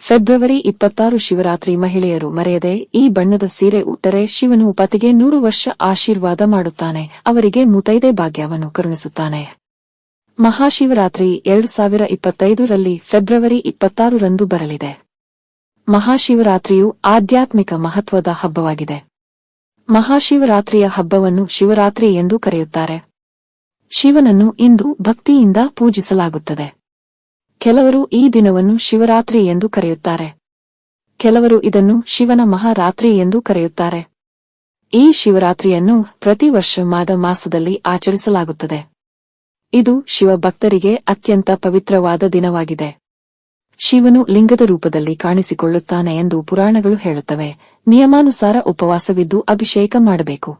February ಇಪ್ಪತ್ತಾರು ಶಿವರಾತ್ರಿ ಮಹಿಳೆಯರು ಮರೆಯದೆ ಈ ಬಣ್ಣದ ಸೀರೆ ಉಟ್ಟರೆ ಶಿವನು ಪತಿಗೆ ನೂರು ವರ್ಷ ಆಶೀರ್ವಾದ ಮಾಡುತ್ತಾನೆ. ಅವರಿಗೆ ಮುತೈದೆ ಭಾಗ್ಯವನ್ನು ಕರುಣಿಸುತ್ತಾನೆ. ಮಹಾಶಿವರಾತ್ರಿ ಎರಡು ಸಾವಿರ ಇಪ್ಪತ್ತೈದರಲ್ಲಿ ಫೆಬ್ರವರಿ ಇಪ್ಪತ್ತಾರರಂದು ಬರಲಿದೆ. ಮಹಾಶಿವರಾತ್ರಿಯು ಆಧ್ಯಾತ್ಮಿಕ ಮಹತ್ವದ ಹಬ್ಬವಾಗಿದೆ. ಮಹಾಶಿವರಾತ್ರಿಯ ಹಬ್ಬವನ್ನು ಶಿವರಾತ್ರಿ ಎಂದು ಕರೆಯುತ್ತಾರೆ. ಶಿವನನ್ನು ಇಂದು ಭಕ್ತಿಯಿಂದ ಪೂಜಿಸಲಾಗುತ್ತದೆ. ಕೆಲವರು ಈ ದಿನವನ್ನು ಶಿವರಾತ್ರಿ ಎಂದು ಕರೆಯುತ್ತಾರೆ. ಕೆಲವರು ಇದನ್ನು ಶಿವನ ಮಹಾರಾತ್ರಿ ಎಂದು ಕರೆಯುತ್ತಾರೆ. ಈ ಶಿವರಾತ್ರಿಯನ್ನು ಪ್ರತಿ ವರ್ಷ ಮಾದ ಮಾಸದಲ್ಲಿ ಆಚರಿಸಲಾಗುತ್ತದೆ. ಇದು ಶಿವ ಭಕ್ತರಿಗೆ ಅತ್ಯಂತ ಪವಿತ್ರವಾದ ದಿನವಾಗಿದೆ. ಶಿವನು ಲಿಂಗದ ರೂಪದಲ್ಲಿ ಕಾಣಿಸಿಕೊಳ್ಳುತ್ತಾನೆ ಎಂದು ಪುರಾಣಗಳು ಹೇಳುತ್ತವೆ. ನಿಯಮಾನುಸಾರ ಉಪವಾಸವಿದ್ದು ಅಭಿಷೇಕ ಮಾಡಬೇಕು.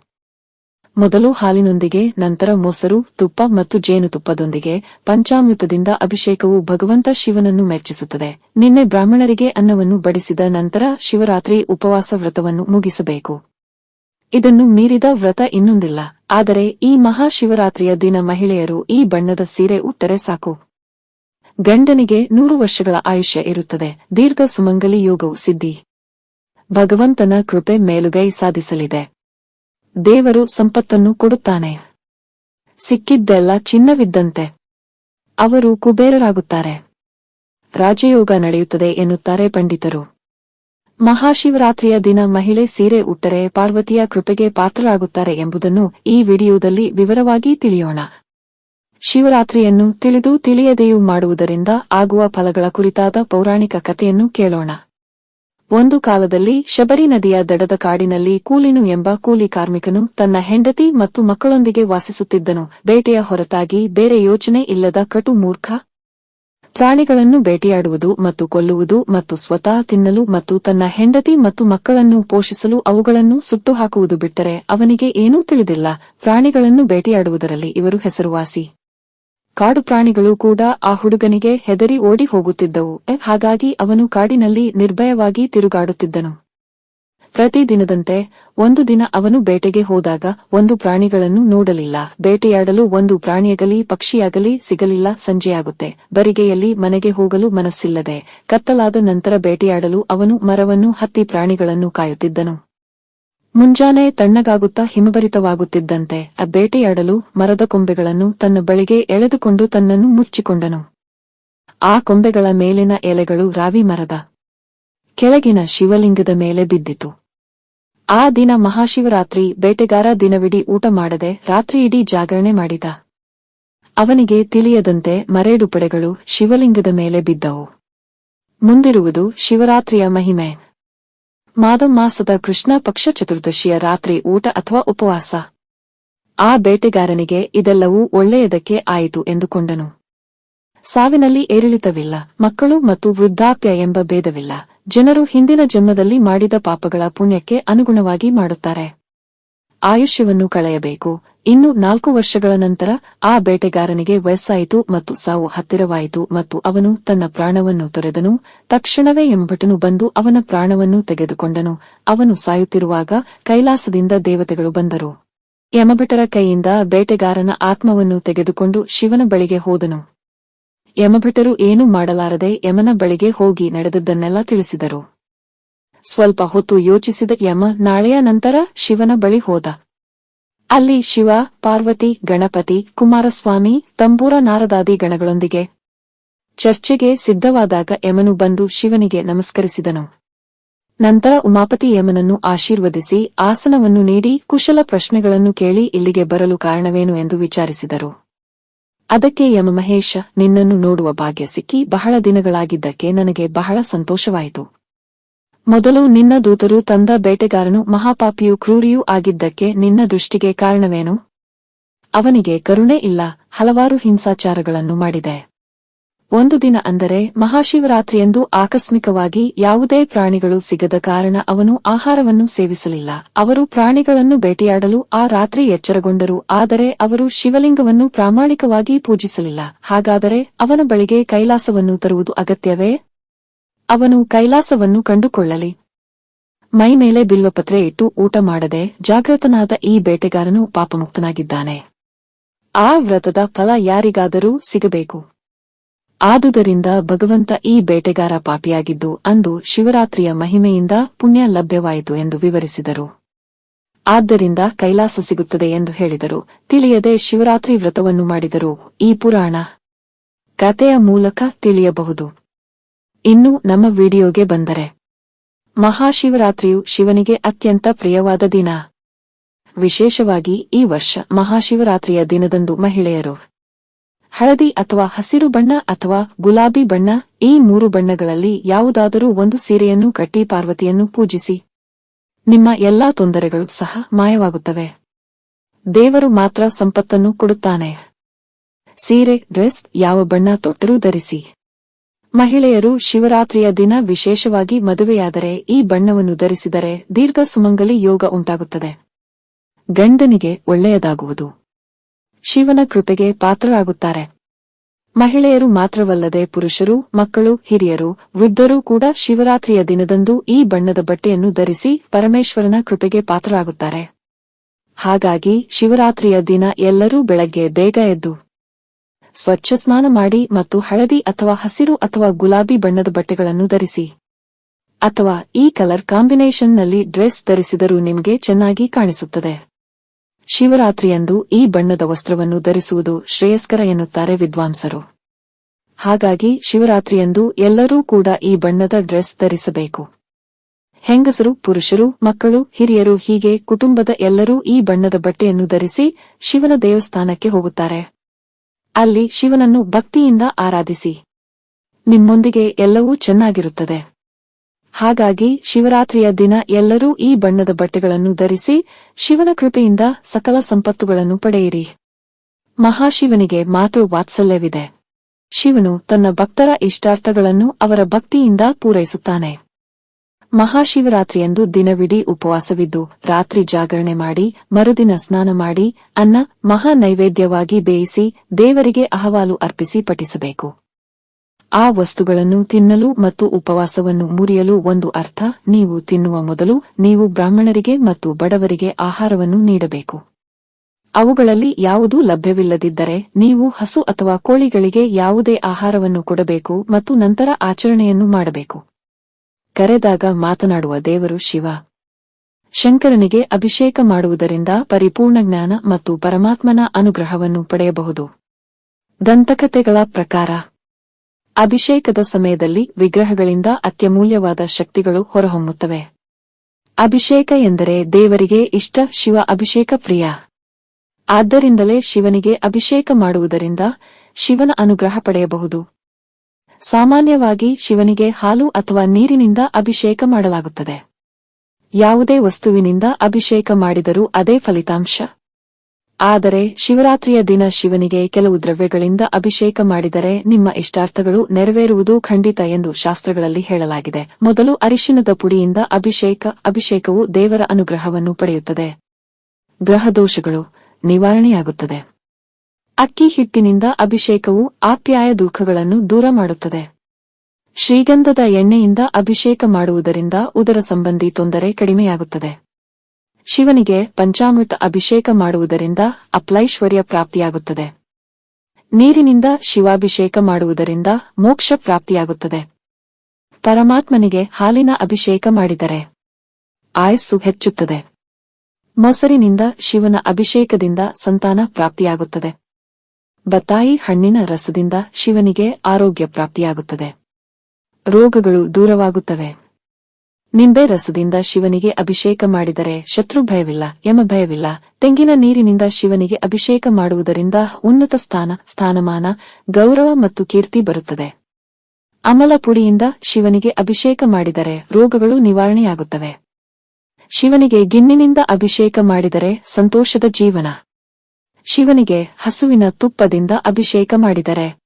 ಮೊದಲು ಹಾಲಿನೊಂದಿಗೆ, ನಂತರ ಮೊಸರು, ತುಪ್ಪ ಮತ್ತು ಜೇನುತುಪ್ಪದೊಂದಿಗೆ ಪಂಚಾಮೃತದಿಂದ ಅಭಿಷೇಕವು ಭಗವಂತ ಶಿವನನ್ನು ಮೆಚ್ಚಿಸುತ್ತದೆ. ನಿನ್ನೆ ಬ್ರಾಹ್ಮಣರಿಗೆ ಅನ್ನವನ್ನು ಬಡಿಸಿದ ನಂತರ ಶಿವರಾತ್ರಿ ಉಪವಾಸ ವ್ರತವನ್ನು ಮುಗಿಸಬೇಕು. ಇದನ್ನು ಮೀರಿದ ವ್ರತ ಇನ್ನೊಂದಿಲ್ಲ. ಆದರೆ ಈ ಮಹಾಶಿವರಾತ್ರಿಯ ದಿನ ಮಹಿಳೆಯರು ಈ ಬಣ್ಣದ ಸೀರೆ ಉಟ್ಟರೆ ಸಾಕು. ಗಂಡನಿಗೆ ನೂರು ವರ್ಷಗಳ ಆಯುಷ್ಯ ಇರುತ್ತದೆ. ದೀರ್ಘ ಸುಮಂಗಲಿ ಯೋಗವು ಸಿದ್ಧಿ. ಭಗವಂತನ ಕೃಪೆ ಮೇಲುಗೈ ಸಾಧಿಸಲಿದೆ. ದೇವರು ಸಂಪತ್ತನ್ನು ಕೊಡುತ್ತಾನೆ. ಸಿಕ್ಕಿದ್ದೆಲ್ಲ ಚಿನ್ನವಿದ್ದಂತೆ ಅವರು ಕುಬೇರರಾಗುತ್ತಾರೆ. ರಾಜಯೋಗ ನಡೆಯುತ್ತದೆ ಎನ್ನುತ್ತಾರೆ ಪಂಡಿತರು. ಮಹಾಶಿವರಾತ್ರಿಯ ದಿನ ಮಹಿಳೆ ಸೀರೆ ಉಟ್ಟರೆ ಪಾರ್ವತಿಯ ಕೃಪೆಗೆ ಪಾತ್ರರಾಗುತ್ತಾರೆ ಎಂಬುದನ್ನು ಈ ವಿಡಿಯೋದಲ್ಲಿ ವಿವರವಾಗಿ ತಿಳಿಯೋಣ. ಶಿವರಾತ್ರಿಯನ್ನು ತಿಳಿದು ತಿಳಿಯದೆಯೂ ಮಾಡುವುದರಿಂದ ಆಗುವ ಫಲಗಳ ಕುರಿತಾದ ಪೌರಾಣಿಕ ಕಥೆಯನ್ನು ಕೇಳೋಣ. ಒಂದು ಕಾಲದಲ್ಲಿ ಶಬರಿ ನದಿಯ ದಡದ ಕಾಡಿನಲ್ಲಿ ಕೂಲಿನು ಎಂಬ ಕೂಲಿ ಕಾರ್ಮಿಕನು ತನ್ನ ಹೆಂಡತಿ ಮತ್ತು ಮಕ್ಕಳೊಂದಿಗೆ ವಾಸಿಸುತ್ತಿದ್ದನು. ಬೇಟೆಯ ಹೊರತಾಗಿ ಬೇರೆ ಯೋಚನೆ ಇಲ್ಲದ ಕಟು ಮೂರ್ಖ ಪ್ರಾಣಿಗಳನ್ನು ಬೇಟೆಯಾಡುವುದು ಮತ್ತು ಕೊಲ್ಲುವುದು ಮತ್ತು ಸ್ವತಃ ತಿನ್ನಲು ಮತ್ತು ತನ್ನ ಹೆಂಡತಿ ಮತ್ತು ಮಕ್ಕಳನ್ನು ಪೋಷಿಸಲು ಅವುಗಳನ್ನು ಸುಟ್ಟು ಹಾಕುವುದು ಬಿಟ್ಟರೆ ಅವನಿಗೆ ಏನೂ ತಿಳಿದಿಲ್ಲ. ಪ್ರಾಣಿಗಳನ್ನು ಬೇಟೆಯಾಡುವುದರಲ್ಲಿ ಇವರು ಹೆಸರುವಾಸಿ. ಕಾಡು ಪ್ರಾಣಿಗಳು ಕೂಡ ಆ ಹುಡುಗನಿಗೆ ಹೆದರಿ ಓಡಿ ಹೋಗುತ್ತಿದ್ದವು. ಹಾಗಾಗಿ ಅವನು ಕಾಡಿನಲ್ಲಿ ನಿರ್ಭಯವಾಗಿ ತಿರುಗಾಡುತ್ತಿದ್ದನು. ಪ್ರತಿದಿನದಂತೆ ಒಂದು ದಿನ ಅವನು ಬೇಟೆಗೆ ಹೋದಾಗ ಒಂದು ಪ್ರಾಣಿಗಳನ್ನು ನೋಡಲಿಲ್ಲ. ಬೇಟೆಯಾಡಲು ಒಂದು ಪ್ರಾಣಿಯಾಗಲಿ, ಪಕ್ಷಿಯಾಗಲಿ ಸಿಗಲಿಲ್ಲ, ಸಂಜೆಯಾಗುತ್ತೆ. ಬರಿಗೆಯಲ್ಲಿ ಮನೆಗೆ ಹೋಗಲು ಮನಸ್ಸಿಲ್ಲದೆ ಕತ್ತಲಾದ ನಂತರ ಬೇಟೆಯಾಡಲು ಅವನು ಮರವನ್ನು ಹತ್ತಿ ಪ್ರಾಣಿಗಳನ್ನು ಕಾಯುತ್ತಿದ್ದನು. ಮುಂಜಾನೆ ತಣ್ಣಗಾಗುತ್ತಾ ಹಿಮಭರಿತವಾಗುತ್ತಿದ್ದಂತೆ ಆ ಬೇಟೆಯಾಡಲು ಮರದ ಕೊಂಬೆಗಳನ್ನು ತನ್ನ ಬಳಿಗೆ ಎಳೆದುಕೊಂಡು ತನ್ನನ್ನು ಮುಚ್ಚಿಕೊಂಡನು. ಆ ಕೊಂಬೆಗಳ ಮೇಲಿನ ಎಲೆಗಳು ರಾವಿ ಮರದ ಕೆಳಗಿನ ಶಿವಲಿಂಗದ ಮೇಲೆ ಬಿದ್ದಿತು. ಆ ದಿನ ಮಹಾಶಿವರಾತ್ರಿ ಬೇಟೆಗಾರ ದಿನವಿಡೀ ಊಟ ಮಾಡದೆ ರಾತ್ರಿಯಿಡೀ ಜಾಗರಣೆ ಮಾಡಿದ. ಅವನಿಗೆ ತಿಳಿಯದಂತೆ ಮರೇಡು ಪಡೆಗಳು ಶಿವಲಿಂಗದ ಮೇಲೆ ಬಿದ್ದವು. ಮುಂದಿರುವುದು ಶಿವರಾತ್ರಿಯ ಮಹಿಮೆ. ಮಾದ ಮಾಸದ ಕೃಷ್ಣ ಪಕ್ಷ ಚತುರ್ದಶಿಯ ರಾತ್ರಿ ಊಟ ಅಥವಾ ಉಪವಾಸ. ಆ ಬೇಟೆಗಾರನಿಗೆ ಇದೆಲ್ಲವೂ ಒಳ್ಳೆಯದಕ್ಕೆ ಆಯಿತು ಎಂದುಕೊಂಡನು. ಸಾವಿನಲ್ಲಿ ಏರಿಳಿತವಿಲ್ಲ, ಮಕ್ಕಳು ಮತ್ತು ವೃದ್ಧಾಪ್ಯ ಎಂಬ ಭೇದವಿಲ್ಲ, ಜನರು ಹಿಂದಿನ ಜನ್ಮದಲ್ಲಿ ಮಾಡಿದ ಪಾಪಗಳ ಪುಣ್ಯಕ್ಕೆ ಅನುಗುಣವಾಗಿ ಮಾಡುತ್ತಾರೆ. ಆಯುಷ್ಯವನ್ನು ಕಳೆಯಬೇಕು. ಇನ್ನು ನಾಲ್ಕು ವರ್ಷಗಳ ನಂತರ ಆ ಬೇಟೆಗಾರನಿಗೆ ವಯಸ್ಸಾಯಿತು ಮತ್ತು ಸಾವು ಹತ್ತಿರವಾಯಿತು ಮತ್ತು ಅವನು ತನ್ನ ಪ್ರಾಣವನ್ನು ತೊರೆದನು. ತಕ್ಷಣವೇ ಎಂಬಟನು ಬಂದು ಅವನ ಪ್ರಾಣವನ್ನು ತೆಗೆದುಕೊಂಡನು. ಅವನು ಸಾಯುತ್ತಿರುವಾಗ ಕೈಲಾಸದಿಂದ ದೇವತೆಗಳು ಬಂದರು. ಯಮಭಟರ ಕೈಯಿಂದ ಬೇಟೆಗಾರನ ಆತ್ಮವನ್ನು ತೆಗೆದುಕೊಂಡು ಶಿವನ ಬಳಿಗೆ ಹೋದನು. ಯಮಭಟರು ಏನೂ ಮಾಡಲಾರದೆ ಯಮನ ಬಳಿಗೆ ಹೋಗಿ ನಡೆದದ್ದನ್ನೆಲ್ಲ ತಿಳಿಸಿದರು. ಸ್ವಲ್ಪ ಹೊತ್ತು ಯೋಚಿಸಿದ ಯಮ ನಾಳೆಯ ನಂತರ ಶಿವನ ಬಳಿ ಹೋದ. ಅಲ್ಲಿ ಶಿವ, ಪಾರ್ವತಿ, ಗಣಪತಿ, ಕುಮಾರಸ್ವಾಮಿ, ತಂಬೂರ ನಾರದಾದಿ ಗಣಗಳೊಂದಿಗೆ ಚರ್ಚೆಗೆ ಸಿದ್ಧವಾದಾಗ ಯಮನು ಬಂದು ಶಿವನಿಗೆ ನಮಸ್ಕರಿಸಿದನು. ನಂತರ ಉಮಾಪತಿ ಯಮನನ್ನು ಆಶೀರ್ವದಿಸಿ ಆಸನವನ್ನು ನೀಡಿ ಕುಶಲ ಪ್ರಶ್ನೆಗಳನ್ನು ಕೇಳಿ ಇಲ್ಲಿಗೆ ಬರಲು ಕಾರಣವೇನು ಎಂದು ವಿಚಾರಿಸಿದರು. ಅದಕ್ಕೆ ಯಮ ಮಹೇಶ, ನಿನ್ನನ್ನು ನೋಡುವ ಭಾಗ್ಯ ಸಿಕ್ಕಿ ಬಹಳ ದಿನಗಳಾಗಿದ್ದಕ್ಕೆ ನನಗೆ ಬಹಳ ಸಂತೋಷವಾಯಿತು. ಮೊದಲು ನಿನ್ನ ದೂತರು ತಂದ ಬೇಟೆಗಾರನು ಮಹಾಪಾಪಿಯೂ ಕ್ರೂರಿಯೂ ಆಗಿದ್ದಕ್ಕೆ ನಿನ್ನ ದೃಷ್ಟಿಗೆ ಕಾರಣವೇನು? ಅವನಿಗೆ ಕರುಣೆ ಇಲ್ಲ, ಹಲವಾರು ಹಿಂಸಾಚಾರಗಳನ್ನು ಮಾಡಿದೆ. ಒಂದು ದಿನ ಅಂದರೆ ಮಹಾಶಿವರಾತ್ರಿಯಂದು ಆಕಸ್ಮಿಕವಾಗಿ ಯಾವುದೇ ಪ್ರಾಣಿಗಳು ಸಿಗದ ಕಾರಣ ಅವನು ಆಹಾರವನ್ನು ಸೇವಿಸಲಿಲ್ಲ. ಅವರು ಪ್ರಾಣಿಗಳನ್ನು ಬೇಟೆಯಾಡಲು ಆ ರಾತ್ರಿ ಎಚ್ಚರಗೊಂಡರು, ಆದರೆ ಅವರು ಶಿವಲಿಂಗವನ್ನು ಪ್ರಾಮಾಣಿಕವಾಗಿ ಪೂಜಿಸಲಿಲ್ಲ. ಹಾಗಾದರೆ ಅವನ ಬಳಿಗೆ ಕೈಲಾಸವನ್ನು ತರುವುದು ಅಗತ್ಯವೇ? ಅವನು ಕೈಲಾಸವನ್ನು ಕಂಡುಕೊಳ್ಳಲಿ. ಮೈ ಮೇಲೆ ಬಿಲ್ವಪತ್ರೆ ಇಟ್ಟು ಊಟ ಮಾಡದೆ ಜಾಗೃತನಾದ ಈ ಬೇಟೆಗಾರನು ಪಾಪಮುಕ್ತನಾಗಿದ್ದಾನೆ. ಆ ವ್ರತದ ಫಲ ಯಾರಿಗಾದರೂ ಸಿಗಬೇಕು. ಆದುದರಿಂದ ಭಗವಂತ ಈ ಬೇಟೆಗಾರ ಪಾಪಿಯಾಗಿದ್ದು ಅಂದು ಶಿವರಾತ್ರಿಯ ಮಹಿಮೆಯಿಂದ ಪುಣ್ಯ ಲಭ್ಯವಾಯಿತು ಎಂದು ವಿವರಿಸಿದರು. ಆದ್ದರಿಂದ ಕೈಲಾಸ ಸಿಗುತ್ತದೆ ಎಂದು ಹೇಳಿದರು. ತಿಳಿಯದೆ ಶಿವರಾತ್ರಿ ವ್ರತವನ್ನು ಮಾಡಿದರು. ಈ ಪುರಾಣ ಕಥೆಯ ಮೂಲಕ ತಿಳಿಯಬಹುದು. ಇನ್ನು ನಮ್ಮ ವಿಡಿಯೋಗೆ ಬಂದರೆ. ಮಹಾಶಿವರಾತ್ರಿಯು ಶಿವನಿಗೆ ಅತ್ಯಂತ ಪ್ರಿಯವಾದ ದಿನ. ವಿಶೇಷವಾಗಿ ಈ ವರ್ಷ ಮಹಾಶಿವರಾತ್ರಿಯ ದಿನದಂದು ಮಹಿಳೆಯರು. ಹಳದಿ ಅಥವಾ ಹಸಿರು ಬಣ್ಣ ಅಥವಾ ಗುಲಾಬಿ ಬಣ್ಣ, ಈ ಮೂರು ಬಣ್ಣಗಳಲ್ಲಿ ಯಾವುದಾದರೂ ಒಂದು ಸೀರೆಯನ್ನು ಕಟ್ಟಿ ಪಾರ್ವತಿಯನ್ನು ಪೂಜಿಸಿ. ನಿಮ್ಮ ಎಲ್ಲಾ ತೊಂದರೆಗಳು ಸಹ ಮಾಯವಾಗುತ್ತವೆ. ದೇವರು ಮಾತ್ರ ಸಂಪತ್ತನ್ನು ಕೊಡುತ್ತಾನೆ. ಸೀರೆ, ಡ್ರೆಸ್, ಯಾವ ಬಣ್ಣ ತೊಟ್ಟರೂ ಧರಿಸಿ. ಮಹಿಳೆಯರು ಶಿವರಾತ್ರಿಯ ದಿನ ವಿಶೇಷವಾಗಿ ಮದುವೆಯಾದರೆ ಈ ಬಣ್ಣವನ್ನು ಧರಿಸಿದರೆ ದೀರ್ಘ ಸುಮಂಗಲಿ ಯೋಗ ಉಂಟಾಗುತ್ತದೆ. ಗಂಡನಿಗೆ ಒಳ್ಳೆಯದಾಗುವುದು. ಶಿವನ ಕೃಪೆಗೆ ಪಾತ್ರರಾಗುತ್ತಾರೆ. ಮಹಿಳೆಯರು ಮಾತ್ರವಲ್ಲದೆ ಪುರುಷರು, ಮಕ್ಕಳು, ಹಿರಿಯರು, ವೃದ್ಧರೂ ಕೂಡ ಶಿವರಾತ್ರಿಯ ದಿನದಂದು ಈ ಬಣ್ಣದ ಬಟ್ಟೆಯನ್ನು ಧರಿಸಿ ಪರಮೇಶ್ವರನ ಕೃಪೆಗೆ ಪಾತ್ರರಾಗುತ್ತಾರೆ. ಹಾಗಾಗಿ ಶಿವರಾತ್ರಿಯ ದಿನ ಎಲ್ಲರೂ ಬೆಳಗ್ಗೆ ಬೇಗ ಎದ್ದು ಸ್ವಚ್ಛ ಸ್ನಾನ ಮಾಡಿ ಮತ್ತು ಹಳದಿ ಅಥವಾ ಹಸಿರು ಅಥವಾ ಗುಲಾಬಿ ಬಣ್ಣದ ಬಟ್ಟೆಗಳನ್ನು ಧರಿಸಿ. ಅಥವಾ ಈ ಕಲರ್ ಕಾಂಬಿನೇಷನ್ನಲ್ಲಿ ಡ್ರೆಸ್ ಧರಿಸಿದರೂ ನಿಮಗೆ ಚೆನ್ನಾಗಿ ಕಾಣಿಸುತ್ತದೆ. ಶಿವರಾತ್ರಿಯಂದು ಈ ಬಣ್ಣದ ವಸ್ತ್ರವನ್ನು ಧರಿಸುವುದು ಶ್ರೇಯಸ್ಕರ ಎನ್ನುತ್ತಾರೆ ವಿದ್ವಾಂಸರು. ಹಾಗಾಗಿ ಶಿವರಾತ್ರಿಯಂದು ಎಲ್ಲರೂ ಕೂಡ ಈ ಬಣ್ಣದ ಡ್ರೆಸ್ ಧರಿಸಬೇಕು. ಹೆಂಗಸರು, ಪುರುಷರು, ಮಕ್ಕಳು, ಹಿರಿಯರು ಹೀಗೆ ಕುಟುಂಬದ ಎಲ್ಲರೂ ಈ ಬಣ್ಣದ ಬಟ್ಟೆಯನ್ನು ಧರಿಸಿ ಶಿವನ ದೇವಸ್ಥಾನಕ್ಕೆ ಹೋಗುತ್ತಾರೆ. ಅಲ್ಲಿ ಶಿವನನ್ನು ಭಕ್ತಿಯಿಂದ ಆರಾಧಿಸಿ. ನಿಮ್ಮೊಂದಿಗೆ ಎಲ್ಲವೂ ಚೆನ್ನಾಗಿರುತ್ತದೆ. ಹಾಗಾಗಿ ಶಿವರಾತ್ರಿಯ ದಿನ ಎಲ್ಲರೂ ಈ ಬಣ್ಣದ ಬಟ್ಟೆಗಳನ್ನು ಧರಿಸಿ ಶಿವನ ಕೃಪೆಯಿಂದ ಸಕಲ ಸಂಪತ್ತುಗಳನ್ನು ಪಡೆಯಿರಿ. ಮಹಾಶಿವನಿಗೆ ಮಾತೃ ವಾತ್ಸಲ್ಯವಿದೆ. ಶಿವನು ತನ್ನ ಭಕ್ತರ ಇಷ್ಟಾರ್ಥಗಳನ್ನು ಅವರ ಭಕ್ತಿಯಿಂದ ಪೂರೈಸುತ್ತಾನೆ. ಮಹಾಶಿವರಾತ್ರಿಯಂದು ದಿನವಿಡೀ ಉಪವಾಸವಿದ್ದು, ರಾತ್ರಿ ಜಾಗರಣೆ ಮಾಡಿ, ಮರುದಿನ ಸ್ನಾನ ಮಾಡಿ, ಅನ್ನ ಮಹಾ ನೈವೇದ್ಯವಾಗಿ ಬೇಯಿಸಿ, ದೇವರಿಗೆ ಅಹವಾಲು ಅರ್ಪಿಸಿ ಪಠಿಸಬೇಕು. ಆ ವಸ್ತುಗಳನ್ನು ತಿನ್ನಲು ಮತ್ತು ಉಪವಾಸವನ್ನು ಮುರಿಯಲು ಒಂದು ಅರ್ಥ, ನೀವು ತಿನ್ನುವ ಮೊದಲು ನೀವು ಬ್ರಾಹ್ಮಣರಿಗೆ ಮತ್ತು ಬಡವರಿಗೆ ಆಹಾರವನ್ನು ನೀಡಬೇಕು. ಅವುಗಳಲ್ಲಿ ಯಾವುದೂ ಲಭ್ಯವಿಲ್ಲದಿದ್ದರೆ ನೀವು ಹಸು ಅಥವಾ ಕೋಳಿಗಳಿಗೆ ಯಾವುದೇ ಆಹಾರವನ್ನು ಕೊಡಬೇಕು ಮತ್ತು ನಂತರ ಆಚರಣೆಯನ್ನು ಮಾಡಬೇಕು. ಕರೆದಾಗ ಮಾತನಾಡುವ ದೇವರು ಶಿವ. ಶಂಕರನಿಗೆ ಅಭಿಷೇಕ ಮಾಡುವುದರಿಂದ ಪರಿಪೂರ್ಣ ಜ್ಞಾನ ಮತ್ತು ಪರಮಾತ್ಮನ ಅನುಗ್ರಹವನ್ನು ಪಡೆಯಬಹುದು. ದಂತಕಥೆಗಳ ಪ್ರಕಾರ, ಅಭಿಷೇಕದ ಸಮಯದಲ್ಲಿ ವಿಗ್ರಹಗಳಿಂದ ಅತ್ಯಮೂಲ್ಯವಾದ ಶಕ್ತಿಗಳು ಹೊರಹೊಮ್ಮುತ್ತವೆ. ಅಭಿಷೇಕ ಎಂದರೆ ದೇವರಿಗೆ ಇಷ್ಟ ಶಿವ ಅಭಿಷೇಕ ಪ್ರಿಯ. ಆದ್ದರಿಂದಲೇ ಶಿವನಿಗೆ ಅಭಿಷೇಕ ಮಾಡುವುದರಿಂದ ಶಿವನ ಅನುಗ್ರಹ ಪಡೆಯಬಹುದು. ಸಾಮಾನ್ಯವಾಗಿ ಶಿವನಿಗೆ ಹಾಲು ಅಥವಾ ನೀರಿನಿಂದ ಅಭಿಷೇಕ ಮಾಡಲಾಗುತ್ತದೆ. ಯಾವುದೇ ವಸ್ತುವಿನಿಂದ ಅಭಿಷೇಕ ಮಾಡಿದರೂ ಅದೇ ಫಲಿತಾಂಶ. ಆದರೆ ಶಿವರಾತ್ರಿಯ ದಿನ ಶಿವನಿಗೆ ಕೆಲವು ದ್ರವ್ಯಗಳಿಂದ ಅಭಿಷೇಕ ಮಾಡಿದರೆ ನಿಮ್ಮ ಇಷ್ಟಾರ್ಥಗಳು ನೆರವೇರುವುದು ಖಂಡಿತ ಎಂದು ಶಾಸ್ತ್ರಗಳಲ್ಲಿ ಹೇಳಲಾಗಿದೆ. ಮೊದಲು ಅರಿಶಿನದ ಪುಡಿಯಿಂದ ಅಭಿಷೇಕ, ಅಭಿಷೇಕವು ದೇವರ ಅನುಗ್ರಹವನ್ನು ಪಡೆಯುತ್ತದೆ. ಗ್ರಹದೋಷಗಳು ನಿವಾರಣೆಯಾಗುತ್ತದೆ. ಅಕ್ಕಿ ಹಿಟ್ಟಿನಿಂದ ಅಭಿಷೇಕವು ಆಪ್ಯಾಯ ದುಃಖಗಳನ್ನು ದೂರ ಮಾಡುತ್ತದೆ. ಶ್ರೀಗಂಧದ ಎಣ್ಣೆಯಿಂದ ಅಭಿಷೇಕ ಮಾಡುವುದರಿಂದ ಉದರ ಸಂಬಂಧಿ ತೊಂದರೆ ಕಡಿಮೆಯಾಗುತ್ತದೆ. ಶಿವನಿಗೆ ಪಂಚಾಮೃತ ಅಭಿಷೇಕ ಮಾಡುವುದರಿಂದ ಅಪ್ಲೈಶ್ವರ್ಯ ಪ್ರಾಪ್ತಿಯಾಗುತ್ತದೆ. ನೀರಿನಿಂದ ಶಿವಾಭಿಷೇಕ ಮಾಡುವುದರಿಂದ ಮೋಕ್ಷ ಪ್ರಾಪ್ತಿಯಾಗುತ್ತದೆ. ಪರಮಾತ್ಮನಿಗೆ ಹಾಲಿನ ಅಭಿಷೇಕ ಮಾಡಿದರೆ ಆಯಸ್ಸು ಹೆಚ್ಚುತ್ತದೆ. ಮೊಸರಿನಿಂದ ಶಿವನ ಅಭಿಷೇಕದಿಂದ ಸಂತಾನ ಪ್ರಾಪ್ತಿಯಾಗುತ್ತದೆ. ಬತಾಯಿ ಹಣ್ಣಿನ ರಸದಿಂದ ಶಿವನಿಗೆ ಆರೋಗ್ಯ ಪ್ರಾಪ್ತಿಯಾಗುತ್ತದೆ. ರೋಗಗಳು ದೂರವಾಗುತ್ತವೆ. ನಿಂಬೆ ರಸದಿಂದ ಶಿವನಿಗೆ ಅಭಿಷೇಕ ಮಾಡಿದರೆ ಶತ್ರು ಭಯವಿಲ್ಲ, ಯಮ ಭಯವಿಲ್ಲ, ತೆಂಗಿನ ನೀರಿನಿಂದ ಶಿವನಿಗೆ ಅಭಿಷೇಕ ಮಾಡುವುದರಿಂದ ಉನ್ನತ ಸ್ಥಾನ, ಸ್ಥಾನಮಾನ, ಗೌರವ ಮತ್ತು ಕೀರ್ತಿ ಬರುತ್ತದೆ. ಅಮಲ ಪುಡಿಯಿಂದ ಶಿವನಿಗೆ ಅಭಿಷೇಕ ಮಾಡಿದರೆ ರೋಗಗಳು ನಿವಾರಣೆಯಾಗುತ್ತವೆ. ಶಿವನಿಗೆ ಗಿನ್ನಿನಿಂದ ಅಭಿಷೇಕ ಮಾಡಿದರೆ ಸಂತೋಷದ ಜೀವನ. ಶಿವನಿಗೆ ಹಸುವಿನ ತುಪ್ಪದಿಂದ ಅಭಿಷೇಕ ಮಾಡಿದರೆ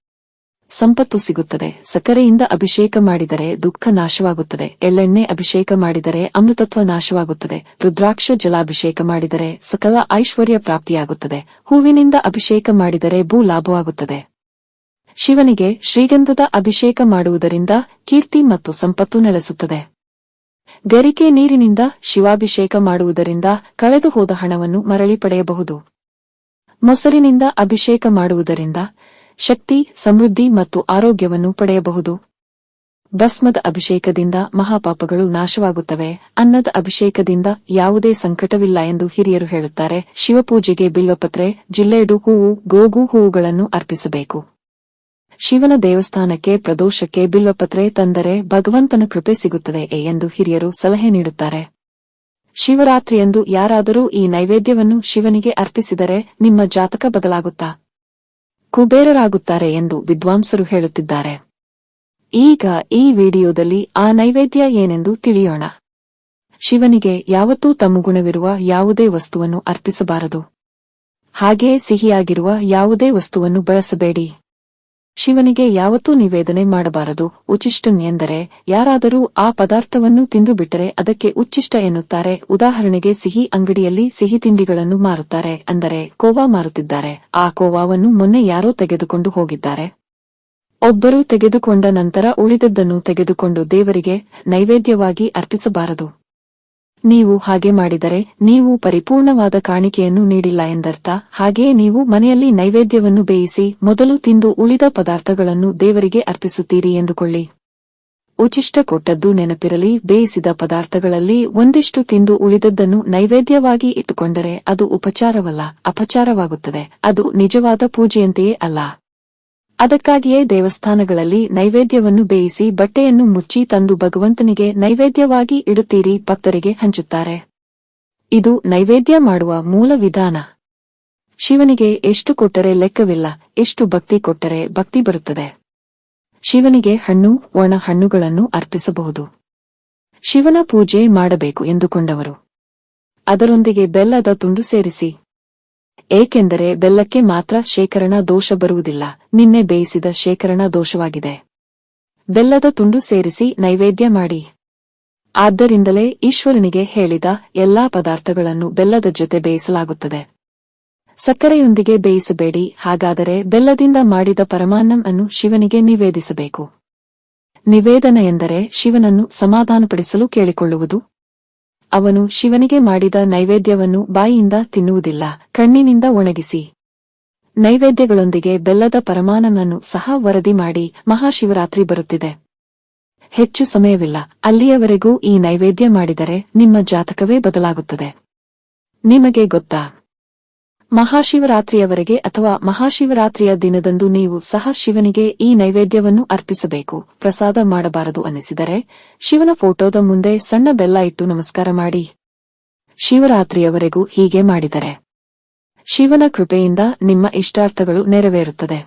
ಸಂಪತ್ತು ಸಿಗುತ್ತದೆ. ಸಕ್ಕರೆಯಿಂದ ಅಭಿಷೇಕ ಮಾಡಿದರೆ ದುಃಖ ನಾಶವಾಗುತ್ತದೆ. ಎಳ್ಳೆಣ್ಣೆ ಅಭಿಷೇಕ ಮಾಡಿದರೆ ಅಮೃತತ್ವ ನಾಶವಾಗುತ್ತದೆ. ರುದ್ರಾಕ್ಷ ಜಲಾಭಿಷೇಕ ಮಾಡಿದರೆ ಸಕಲ ಐಶ್ವರ್ಯ ಪ್ರಾಪ್ತಿಯಾಗುತ್ತದೆ. ಹೂವಿನಿಂದ ಅಭಿಷೇಕ ಮಾಡಿದರೆ ಭೂ ಲಾಭವಾಗುತ್ತದೆ. ಶಿವನಿಗೆ ಶ್ರೀಗಂಧದ ಅಭಿಷೇಕ ಮಾಡುವುದರಿಂದ ಕೀರ್ತಿ ಮತ್ತು ಸಂಪತ್ತು ನೆಲೆಸುತ್ತದೆ. ಗರಿಕೆ ನೀರಿನಿಂದ ಶಿವಾಭಿಷೇಕ ಮಾಡುವುದರಿಂದ ಕಳೆದು ಹೋದ ಹಣವನ್ನು ಮರಳಿ ಪಡೆಯಬಹುದು. ಮೊಸರಿನಿಂದ ಅಭಿಷೇಕ ಮಾಡುವುದರಿಂದ ಶಕ್ತಿ, ಸಮೃದ್ಧಿ ಮತ್ತು ಆರೋಗ್ಯವನ್ನು ಪಡೆಯಬಹುದು. ಭಸ್ಮದ ಅಭಿಷೇಕದಿಂದ ಮಹಾಪಾಪಗಳು ನಾಶವಾಗುತ್ತವೆ. ಅನ್ನದ ಅಭಿಷೇಕದಿಂದ ಯಾವುದೇ ಸಂಕಟವಿಲ್ಲ ಎಂದು ಹಿರಿಯರು ಹೇಳುತ್ತಾರೆ. ಶಿವಪೂಜೆಗೆ ಬಿಲ್ವಪತ್ರೆ, ಜಿಲ್ಲೆಡು ಹೂವು, ಗೋಗು ಹೂವುಗಳನ್ನು ಅರ್ಪಿಸಬೇಕು. ಶಿವನ ದೇವಸ್ಥಾನಕ್ಕೆ, ಪ್ರದೋಷಕ್ಕೆ ಬಿಲ್ವಪತ್ರೆ ತಂದರೆ ಭಗವಂತನ ಕೃಪೆ ಸಿಗುತ್ತದೆ ಎಂದು ಹಿರಿಯರು ಸಲಹೆ ನೀಡುತ್ತಾರೆ. ಶಿವರಾತ್ರಿಯಂದು ಯಾರಾದರೂ ಈ ನೈವೇದ್ಯವನ್ನು ಶಿವನಿಗೆ ಅರ್ಪಿಸಿದರೆ ನಿಮ್ಮ ಜಾತಕ ಬದಲಾಗುತ್ತಾ? ಕುಬೇರರಾಗುತ್ತಾರೆ ಎಂದು ವಿದ್ವಾಂಸರು ಹೇಳುತ್ತಿದ್ದಾರೆ. ಈಗ ಈ ವಿಡಿಯೋದಲ್ಲಿ ಆ ನೈವೇದ್ಯ ಏನೆಂದು ತಿಳಿಯೋಣ. ಶಿವನಿಗೆ ಯಾವತ್ತೂ ತಮ್ಮಗುಣವಿರುವ ಯಾವುದೇ ವಸ್ತುವನ್ನು ಅರ್ಪಿಸಬಾರದು. ಹಾಗೆಯೇ ಸಿಹಿಯಾಗಿರುವ ಯಾವುದೇ ವಸ್ತುವನ್ನು ಬಳಸಬೇಡಿ. ಶಿವನಿಗೆ ಯಾವತ್ತೂ ನಿವೇದನೆ ಮಾಡಬಾರದು. ಉಚಿಷ್ಟನ್ ಎಂದರೆ, ಯಾರಾದರೂ ಆ ಪದಾರ್ಥವನ್ನು ತಿಂದು ಬಿಟ್ಟರೆ ಅದಕ್ಕೆ ಉಚ್ಚಿಷ್ಟ ಎನ್ನುತ್ತಾರೆ. ಉದಾಹರಣೆಗೆ ಸಿಹಿ ಅಂಗಡಿಯಲ್ಲಿ ಸಿಹಿ ತಿಂಡಿಗಳನ್ನು ಮಾರುತ್ತಾರೆ. ಅಂದರೆ, ಕೋವಾ ಮಾರುತ್ತಿದ್ದಾರೆ. ಆ ಕೋವಾವನ್ನು ಮೊನ್ನೆ ಯಾರೋ ತೆಗೆದುಕೊಂಡು ಹೋಗಿದ್ದಾರೆ. ಒಬ್ಬರು ತೆಗೆದುಕೊಂಡ ನಂತರ ಉಳಿದದ್ದನ್ನು ತೆಗೆದುಕೊಂಡು ದೇವರಿಗೆ ನೈವೇದ್ಯವಾಗಿ ಅರ್ಪಿಸಬಾರದು. ನೀವು ಹಾಗೆ ಮಾಡಿದರೆ ನೀವು ಪರಿಪೂರ್ಣವಾದ ಕಾಣಿಕೆಯನ್ನು ನೀಡಿಲ್ಲ ಎಂದರ್ಥ. ಹಾಗೆಯೇ ನೀವು ಮನೆಯಲ್ಲಿ ನೈವೇದ್ಯವನ್ನು ಬೇಯಿಸಿ ಮೊದಲು ತಿಂದು ಉಳಿದ ಪದಾರ್ಥಗಳನ್ನು ದೇವರಿಗೆ ಅರ್ಪಿಸುತ್ತೀರಿ ಎಂದುಕೊಳ್ಳಿ. ಉಚಿಷ್ಟ ಕೊಟ್ಟದ್ದು ನೆನಪಿರಲಿ, ಬೇಯಿಸಿದ ಪದಾರ್ಥಗಳಲ್ಲಿ ಒಂದಿಷ್ಟು ತಿಂದು ಉಳಿದದ್ದನ್ನು ನೈವೇದ್ಯವಾಗಿ ಇಟ್ಟುಕೊಂಡರೆ ಅದು ಉಪಚಾರವಲ್ಲ, ಅಪಚಾರವಾಗುತ್ತದೆ. ಅದು ನಿಜವಾದ ಪೂಜೆಯಂತೆಯೇ ಅಲ್ಲ. ಅದಕ್ಕಾಗಿಯೇ ದೇವಸ್ಥಾನಗಳಲ್ಲಿ ನೈವೇದ್ಯವನ್ನು ಬೇಯಿಸಿ ಬಟ್ಟೆಯನ್ನು ಮುಚ್ಚಿ ತಂದು ಭಗವಂತನಿಗೆ ನೈವೇದ್ಯವಾಗಿ ಇಡುತ್ತೀರಿ ಭಕ್ತರಿಗೆ ಹಂಚುತ್ತಾರೆ. ಇದು ನೈವೇದ್ಯ ಮಾಡುವ ಮೂಲ ವಿಧಾನ. ಶಿವನಿಗೆ ಎಷ್ಟು ಕೊಟ್ಟರೆ ಲೆಕ್ಕವಿಲ್ಲ, ಎಷ್ಟು ಭಕ್ತಿ ಕೊಟ್ಟರೆ ಭಕ್ತಿ ಬರುತ್ತದೆ. ಶಿವನಿಗೆ ಹಣ್ಣು, ಒಣ ಹಣ್ಣುಗಳನ್ನು ಅರ್ಪಿಸಬಹುದು. ಶಿವನ ಪೂಜೆ ಮಾಡಬೇಕು ಎಂದುಕೊಂಡವರು. ಅದರೊಂದಿಗೆ ಬೆಲ್ಲದ ತುಂಡು ಸೇರಿಸಿ. ಏಕೆಂದರೆ ಬೆಲ್ಲಕ್ಕೆ ಮಾತ್ರ ಶೇಖರಣಾ ದೋಷ ಬರುವುದಿಲ್ಲ. ನಿನ್ನೆ ಬೇಯಿಸಿದ ಶೇಖರಣಾ ದೋಷವಾಗಿದೆ. ಬೆಲ್ಲದ ತುಂಡು ಸೇರಿಸಿ ನೈವೇದ್ಯ ಮಾಡಿ. ಆದ್ದರಿಂದಲೇ ಈಶ್ವರನಿಗೆ ಹೇಳಿದ ಎಲ್ಲಾ ಪದಾರ್ಥಗಳನ್ನು ಬೆಲ್ಲದ ಜೊತೆ ಬೇಯಿಸಲಾಗುತ್ತದೆ. ಸಕ್ಕರೆಯೊಂದಿಗೆ ಬೇಯಿಸಬೇಡಿ, ಹಾಗಾದರೆ ಬೆಲ್ಲದಿಂದ ಮಾಡಿದ ಪರಮಾನ್ನಂ ಅನ್ನು ಶಿವನಿಗೆ ನಿವೇದಿಸಬೇಕು. ನಿವೇದನ ಎಂದರೆ ಶಿವನನ್ನು ಸಮಾಧಾನಪಡಿಸಲು ಕೇಳಿಕೊಳ್ಳುವುದು. ಅವನು ಶಿವನಿಗೆ ಮಾಡಿದ ನೈವೇದ್ಯವನ್ನು ಬಾಯಿಯಿಂದ ತಿನ್ನುವುದಿಲ್ಲ, ಕಣ್ಣಿನಿಂದ ಒಣಗಿಸಿ. ನೈವೇದ್ಯಗಳೊಂದಿಗೆ ಬೆಲ್ಲದ ಪರಮಾನನನ್ನು ಸಹ ವರದಿ ಮಾಡಿ ಮಹಾಶಿವರಾತ್ರಿ ಬರುತ್ತಿದೆ. ಹೆಚ್ಚು ಸಮಯವಿಲ್ಲ, ಅಲ್ಲಿಯವರೆಗೂ ಈ ನೈವೇದ್ಯ ಮಾಡಿದರೆ ನಿಮ್ಮ ಜಾತಕವೇ ಬದಲಾಗುತ್ತದೆ. ನಿಮಗೆ ಗೊತ್ತಾ? ಮಹಾಶಿವರಾತ್ರಿಯವರೆಗೆ ಅಥವಾ ಮಹಾಶಿವರಾತ್ರಿಯ ದಿನದಂದು ನೀವು ಸಹ ಶಿವನಿಗೆ ಈ ನೈವೇದ್ಯವನ್ನು ಅರ್ಪಿಸಬೇಕು. ಪ್ರಸಾದ ಮಾಡಬಾರದು ಅನ್ನಿಸಿದರೆ ಶಿವನ ಫೋಟೋದ ಮುಂದೆ ಸಣ್ಣ ಬೆಲ್ಲ ಇಟ್ಟು ನಮಸ್ಕಾರ ಮಾಡಿ. ಶಿವರಾತ್ರಿಯವರೆಗೂ ಹೀಗೆ ಮಾಡಿದರೆ ಶಿವನ ಕೃಪೆಯಿಂದ ನಿಮ್ಮ ಇಷ್ಟಾರ್ಥಗಳು ನೆರವೇರುತ್ತದೆ.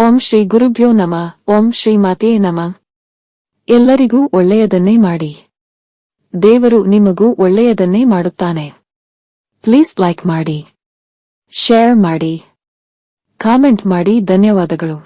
ಓಂ ಶ್ರೀ ಗುರುಭ್ಯೋ ನಮ. ಓಂ ಶ್ರೀ ಮಾತೆಯೇ ನಮ. ಎಲ್ಲರಿಗೂ ಒಳ್ಳೆಯದನ್ನೇ ಮಾಡಿ. ದೇವರು ನಿಮಗೂ ಒಳ್ಳೆಯದನ್ನೇ ಮಾಡುತ್ತಾನೆ. ಪ್ಲೀಸ್ ಲೈಕ್ ಮಾಡಿ. ಶೇರ್ ಮಾಡಿ ಕಾಮೆಂಟ್ ಮಾಡಿ ಧನ್ಯವಾದಗಳು